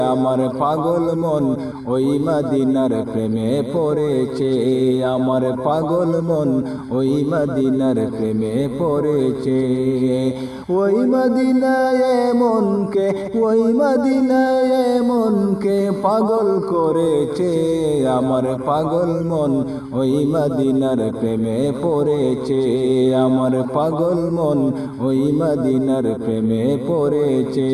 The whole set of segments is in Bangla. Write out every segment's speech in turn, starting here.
আমার পাগল মন ওই মদিনার প্রেমে পড়েছে। আমার পাগল মন ওই মদিনার প্রেমে পড়েছে। ওই মদিনায় মনকে ওই মদিনায় মনকে পাগল করেছে। আমার পাগল মন ওই মদিনার প্রেমে পড়েছে। আমার পাগল মন ওই মদিনার প্রেমে পড়েছে।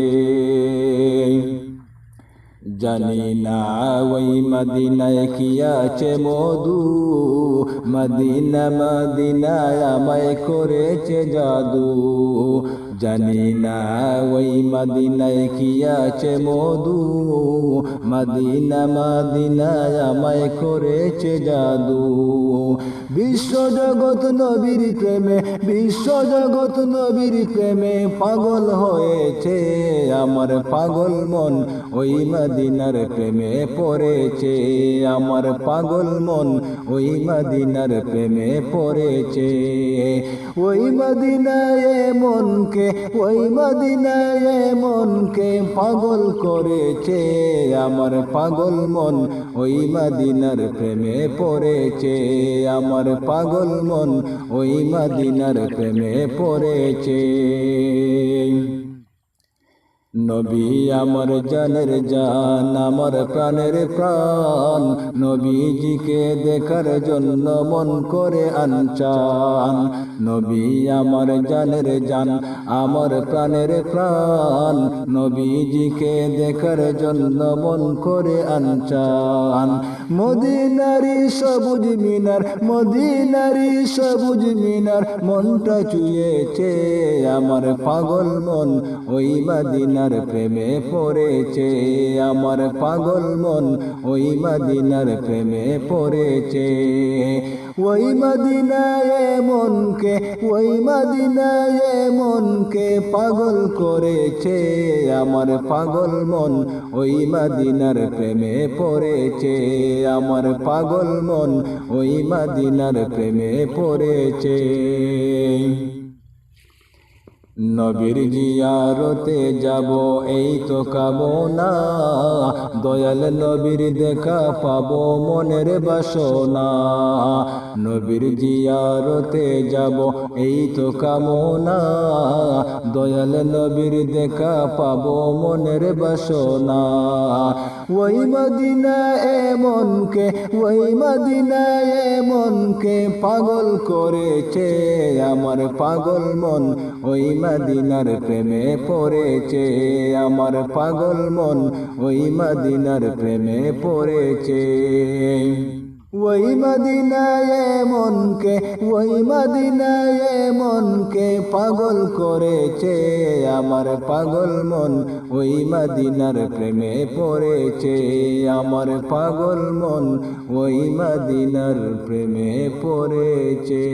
জানি না ওই মদিনায় কি আছে মধু। মদিনা, মদিনায় আমায় করেছে জাদু। জানি না ওই মদিনায় কি আছে মধু। মদিনা, মদিনায় আমায় করেছে জাদু। বিশ্ব জগৎ নবীর প্রেমে বিশ্ব জগৎ নবীর প্রেমে পাগল হয়েছে আমার পাগল মন। ওই মদিনার প্রেমে পড়েছে, আমার পাগল মন ওই মদিনার প্রেমে পড়েছে। ওই মদিনায় মনকে, ওই মদিনায় মনকে পাগল করেছে, আমার পাগল মন ওই মদিনার প্রেমে পড়েছে, আমার পাগল মন ওই মদিনার প্রেমে পড়েছে। নবী আমার জানের জান, আমার প্রাণের প্রাণ। নবীজিকে দেখার জন্য মন করে আনচান। নবী আমার জানের জান, আমার প্রাণের প্রাণ। নবীজিকে দেখার জন্য মন করে আনচান। মদিনারি সবুজ মিনার, মদিনারি সবুজ মিনার, মনটা চুয়েছে আমার পাগল মন। ওই মদিনার প্রেমে পড়েছে, আমার পাগল মন ওই মদিনার প্রেমে পড়েছে। ওই মদিনায় মনকে ওই মদিনায় মনকে পাগল করেছে, আমার পাগল মন ওই মদিনার প্রেমে পড়েছে, আমার পাগল মন ওই মদিনার প্রেমে পড়েছে। নবীর জিয়ারতে যাব এই তো কামনা দয়াল নবীর দেখা পাবো মনের বাসনা। নবীর জিয়ারতে যাব এই তো কামনা দয়াল নবীর দেখা পাবো মনের বাসনা। ওই মদিনা এমনকে ওই মদিনা এমনকে পাগল করেছে। আমার পাগল মন ওই মদিনার প্রেমে পড়েছে, আমার পাগল মন ওই মদিনার প্রেমে পড়েছে। ওই মদিনায় মনকে, ওই মদিনায় মনকে পাগল করেছে, আমার পাগল মন ওই মদিনার প্রেমে পড়েছে, আমার পাগল মন ওই মদিনার প্রেমে পড়েছে।